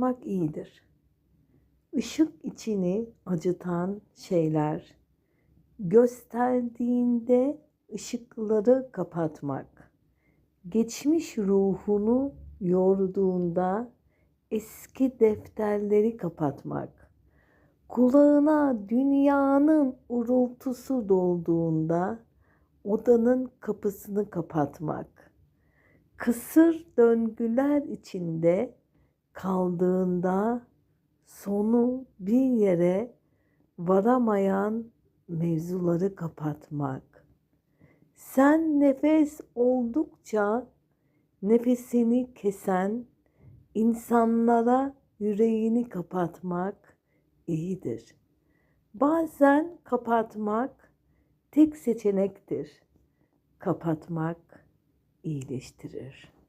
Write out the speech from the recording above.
kapatmak iyidir. Işık içini acıtan şeyler gösterdiğinde ışıkları kapatmak. Geçmiş ruhunu yorduğunda eski defterleri kapatmak. Kulağına dünyanın urultusu dolduğunda odanın kapısını kapatmak. Kısır döngüler içinde kaldığında sonu bir yere varamayan mevzuları kapatmak. Sen nefes oldukça nefesini kesen insanlara yüreğini kapatmak iyidir. Bazen kapatmak tek seçenektir. Kapatmak iyileştirir.